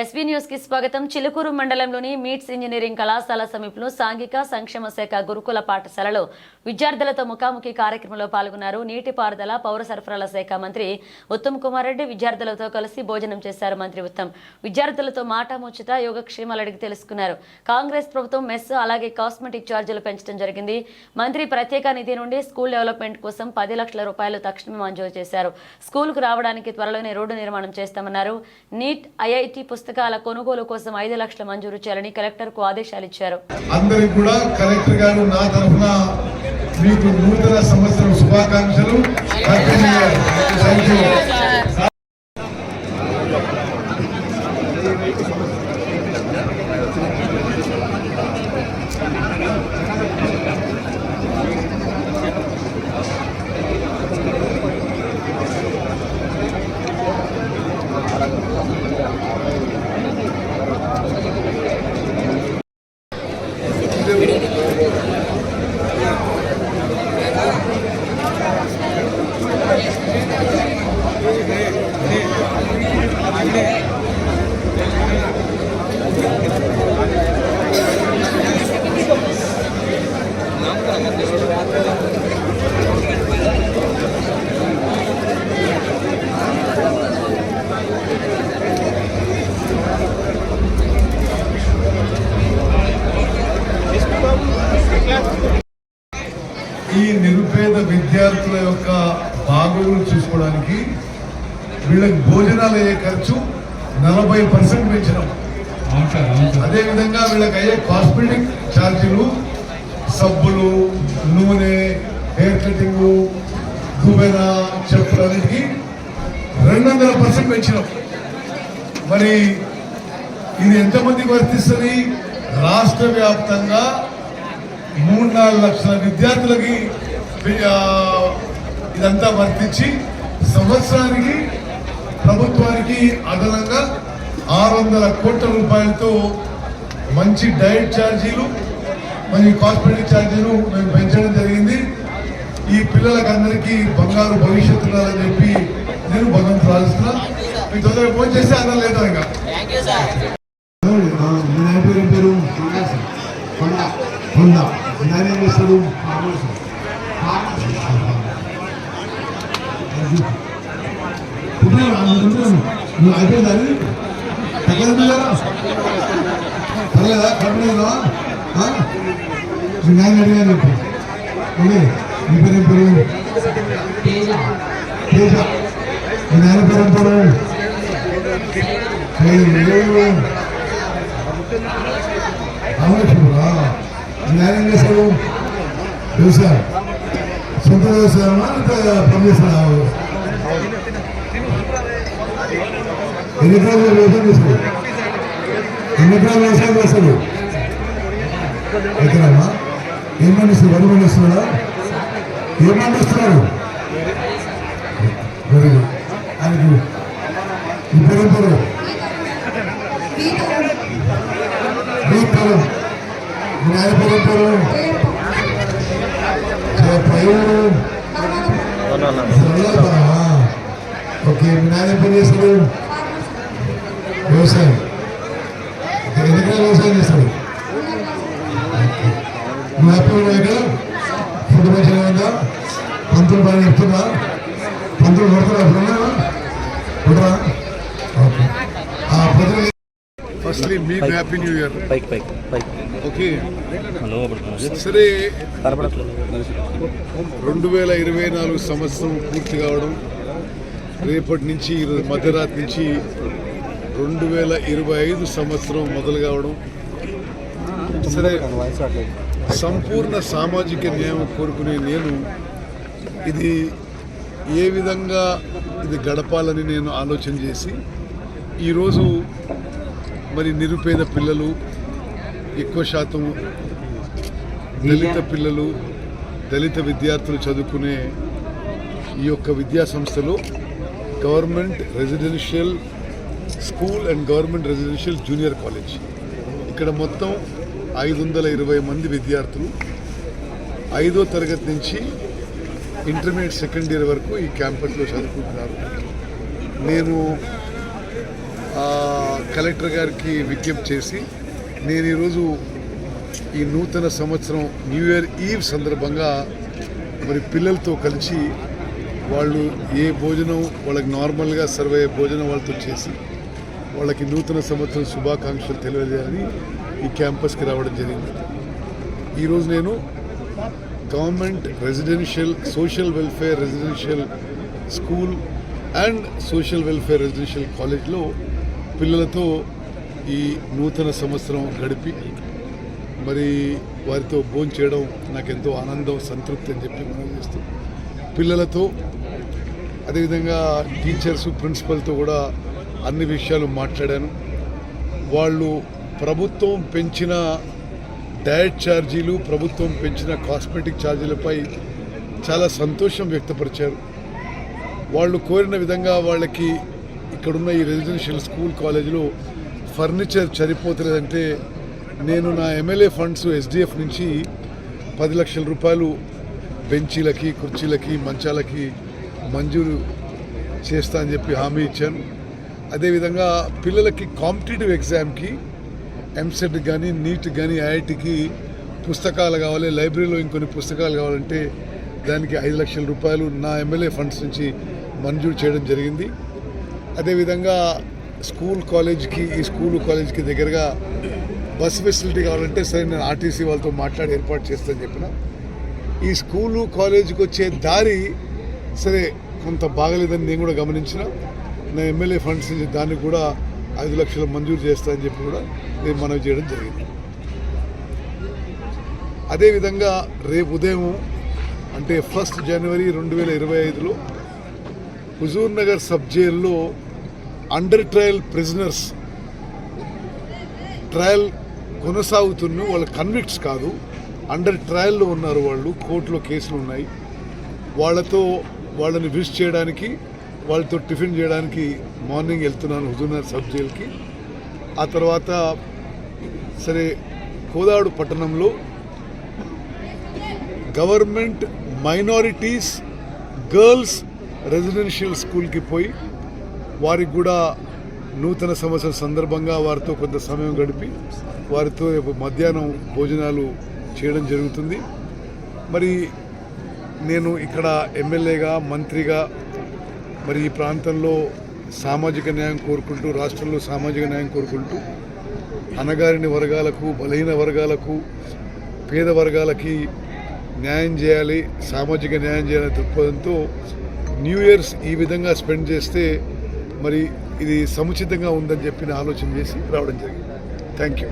SB న్యూస్కి స్వాగతం. చిలుకూరు మండలంలోని మీట్స్ ఇంజనీరింగ్ కళాశాల సమీపంలో సాంఘిక సంక్షేమ శాఖ గురుకుల పాఠశాలలో విద్యార్థులతో ముఖాముఖి కార్యక్రమంలో పాల్గొన్నారు. నీటిపారుదల పౌర సరఫరాల శాఖ మంత్రి ఉత్తమ్ కుమార్ రెడ్డి విద్యార్థులతో కలిసి భోజనం చేశారు మంత్రి ఉత్తమ్. విద్యార్థులతో మాట యోగక్షేమాలు అడిగి తెలుసుకున్నారు. కాంగ్రెస్ ప్రభుత్వం మెస్ అలాగే కాస్మెటిక్ ఛార్జీలు పెంచడం జరిగింది. మంత్రి ప్రత్యేక నిధి నుండి స్కూల్ డెవలప్మెంట్ కోసం పది లక్షల రూపాయలు తక్షణమే మంజూరు చేశారు. స్కూల్కు రావడానికి త్వరలోనే రోడ్డు నిర్మాణం చేస్తామన్నారు. నీట్ ఐఐటి పుస్తకాల కొనుగోలు కోసం ఐదు లక్షలు మంజూరు చేయాలని కలెక్టర్కు ఆదేశాలు ఇచ్చారు అందరికి కూడా కలెక్టర్ గారు నా తరఫున మీకు నూతన సంవత్సరం శుభాకాంక్షలు. Happy you. ఈ నిరుపేద విద్యార్థుల యొక్క బాగోగులు చూసుకోవడానికి వీళ్ళకి భోజనాలు అయ్యే ఖర్చు నలభై పర్సెంట్ పెంచినాం అదే విధంగా వీళ్ళకి అయ్యే కాస్మెటిక్ ఛార్జీలు సబ్బులు నూనె హెయిర్ కటింగ్ దువ్వెన చెప్పులు అన్నిటికీ రెండు వందల పర్సెంట్ పెంచినాం మరి ఇది ఎంతమందికి వర్తిస్తుంది? రాష్ట్ర వ్యాప్తంగా మూడు నాలుగు లక్షల విద్యార్థులకి ఇదంతా వర్తించి సంవత్సరానికి ప్రభుత్వానికి అదనంగా ఆరు వందల కోట్ల రూపాయలతో మంచి డైట్ ఛార్జీలు మరియు కాస్మెటిక్ ఛార్జీలు మేము పెంచడం జరిగింది. ఈ పిల్లలకు అందరికీ బంగారు భవిష్యత్తు ఉండాలని చెప్పి నేను భగవంతు ప్రార్థిస్తున్నా. మీ తొందరగా ఫోన్ చేస్తే అర్థం లేదు ఇంకా. పేరు కొండ కొండ ఏం చేస్తాడు నువ్వు అయిపోయిందని అది? పర్లేదా? కట్టలేదా మీ అడిగాను చెప్పు ఓకే పేరు ఏం పేరు? తేజ. మీ నాయన పేరు ఏం పేరు? రామలక్ష్మరా మీ నాయన ఏం చేశాడు? వ్యవసాయం. సొంత వ్యవసాయమా? లేదా పనిచేస్తున్నా ఎన్ని ఎకరాలు వ్యవసాయం చేశాడు ఎన్ని ఎకరాలు వ్యవసాయం చేస్తాడు ఎకరామా ఏం పండిస్తాడు వరి పండిస్తున్నాడా ఏం పండిస్తున్నారు వెరీ గుడ్ ఆయనకి ఇప్పుడు ఏం పేరు దీపాలం న్యాయపరంపరం ఓకే మీ నాయన పని చేస్తాడు వ్యవసాయం. ఎకరాలు వ్యవసాయం చేస్తాడు? నువ్వు హ్యాపీ ఉన్నాక ఫుడ్ మంచిగా ఉందా? పంతులు బాగా చెప్తుందా పంతులు ఓకే. ఆ పంతులు ఫస్ట్లీ మీకు హ్యాపీ న్యూ ఇయర్ పైకి పైకి పైకి ఓకే సరే రెండు వేల ఇరవై నాలుగు సంవత్సరం పూర్తి కావడం రేపటి నుంచి ఈరోజు మధ్యరాత్రి నుంచి రెండు వేల ఇరవై ఐదు సంవత్సరం మొదలు కావడం సరే సంపూర్ణ సామాజిక న్యాయం కోరుకునే నేను ఇది ఏ విధంగా ఇది గడపాలని నేను ఆలోచన చేసి ఈరోజు మరి నిరుపేద పిల్లలు ఎక్కువ శాతం దళిత పిల్లలు దళిత విద్యార్థులు చదువుకునే ఈ యొక్క విద్యా సంస్థలో government residential school and government residential junior college. ఇక్కడ మొత్తం ఐదు వందల ఇరవై మంది విద్యార్థులు. ఐదో తరగతి నుంచి ఇంటర్మీడియట్ సెకండ్ ఇయర్ వరకు ఈ క్యాంపస్లో చదువుకుంటున్నారు. నేను కలెక్టర్ గారికి విజ్ఞప్తి చేసి నేను ఈరోజు ఈ నూతన సంవత్సరం న్యూ ఇయర్ ఈవ్ సందర్భంగా మరి పిల్లలతో కలిసి వాళ్ళు ఏ భోజనం వాళ్ళకి నార్మల్గా సర్వ్ అయ్యే భోజనం వాళ్ళతో చేసి వాళ్ళకి నూతన సంవత్సరం శుభాకాంక్షలు తెలియజేయాలని ఈ క్యాంపస్కి రావడం జరిగింది. ఈరోజు నేను government residential social welfare residential school and social welfare residential కాలేజ్లో పిల్లలతో ఈ నూతన సంవత్సరం గడిపి మరి వారితో భోజనం చేయడం నాకు ఎంతో ఆనందం సంతృప్తి అని చెప్పి మనం చేస్తూ పిల్లలతో అదేవిధంగా టీచర్స్ ప్రిన్సిపల్తో కూడా అన్ని విషయాలు మాట్లాడాను. వాళ్ళు ప్రభుత్వం పెంచిన డయట్ ఛార్జీలు ప్రభుత్వం పెంచిన కాస్మెటిక్ ఛార్జీలపై చాలా సంతోషం వ్యక్తపరిచారు. వాళ్ళు కోరిన విధంగా వాళ్ళకి ఇక్కడున్న ఈ రెసిడెన్షియల్ స్కూల్ కాలేజీలో ఫర్నిచర్ సరిపోతలేదంటే నేను నా ఎమ్మెల్యే ఫండ్స్ ఎస్డిఎఫ్ నుంచి పది లక్షల రూపాయలు బెంచీలకి కుర్చీలకి మంచాలకి మంజూరు చేస్తా అని చెప్పి హామీ ఇచ్చాను. అదేవిధంగా పిల్లలకి కాంపిటేటివ్ ఎగ్జామ్కి ఎంసెట్ కానీ నీట్ కానీ ఐఐటికి పుస్తకాలు కావాలి లైబ్రరీలో ఇంకొన్ని పుస్తకాలు కావాలంటే దానికి ఐదు లక్షల రూపాయలు నా ఎమ్మెల్యే ఫండ్స్ నుంచి మంజూరు చేయడం జరిగింది. అదేవిధంగా స్కూల్ కాలేజ్కి ఈ స్కూల్ కాలేజ్కి దగ్గరగా బస్ ఫెసిలిటీ కావాలంటే సరే నేను ఆర్టీసీ వాళ్ళతో మాట్లాడి ఏర్పాటు చేస్తానని చెప్పిన. ఈ స్కూలు కాలేజీకి వచ్చే దారి సరే కొంత బాగలేదని నేను కూడా గమనించిన. నా ఎమ్మెల్యే ఫండ్స్ నుంచి దాన్ని కూడా ఐదు లక్షలు మంజూరు చేస్తానని చెప్పి కూడా నేను మనవి చేయడం జరిగింది. అదేవిధంగా రేపు ఉదయం అంటే ఫస్ట్ జనవరి రెండు వేల ఇరవై ఐదులో హుజూర్ నగర్ సబ్ జైల్లో అండర్ ట్రయల్ ప్రిజనర్స్ ట్రయల్ కొనసాగుతున్న వాళ్ళ కన్విక్ట్స్ కాదు అండర్ ట్రయల్లో ఉన్నారు వాళ్ళు కోర్టులో కేసులు ఉన్నాయి. వాళ్ళతో వాళ్ళని విష్ చేయడానికి వాళ్ళతో టిఫిన్ చేయడానికి మార్నింగ్ వెళ్తున్నాను హుజూర్నగర్ సబ్ జైలుకి. ఆ తర్వాత సరే కోదాడు పట్టణంలో గవర్నమెంట్ మైనారిటీస్ గర్ల్స్ రెసిడెన్షియల్ స్కూల్కి పోయి వారికి కూడా నూతన సంవత్సరం సందర్భంగా వారితో కొంత సమయం గడిపి వారితో మధ్యాహ్నం భోజనాలు చేయడం జరుగుతుంది. మరి నేను ఇక్కడ ఎమ్మెల్యేగా మంత్రిగా మరి ఈ ప్రాంతంలో సామాజిక న్యాయం కోరుకుంటూ రాష్ట్రంలో సామాజిక న్యాయం కోరుకుంటూ అనగారిన వర్గాలకు బలహీన వర్గాలకు పేద వర్గాలకి న్యాయం చేయాలి సామాజిక న్యాయం చేయాలనే దృక్పథంతో న్యూ ఇయర్స్ ఈ విధంగా స్పెండ్ చేస్తే మరి ఇది సముచితంగా ఉందని చెప్పిన ఆలోచన చేసి రావడం జరిగింది. Thank you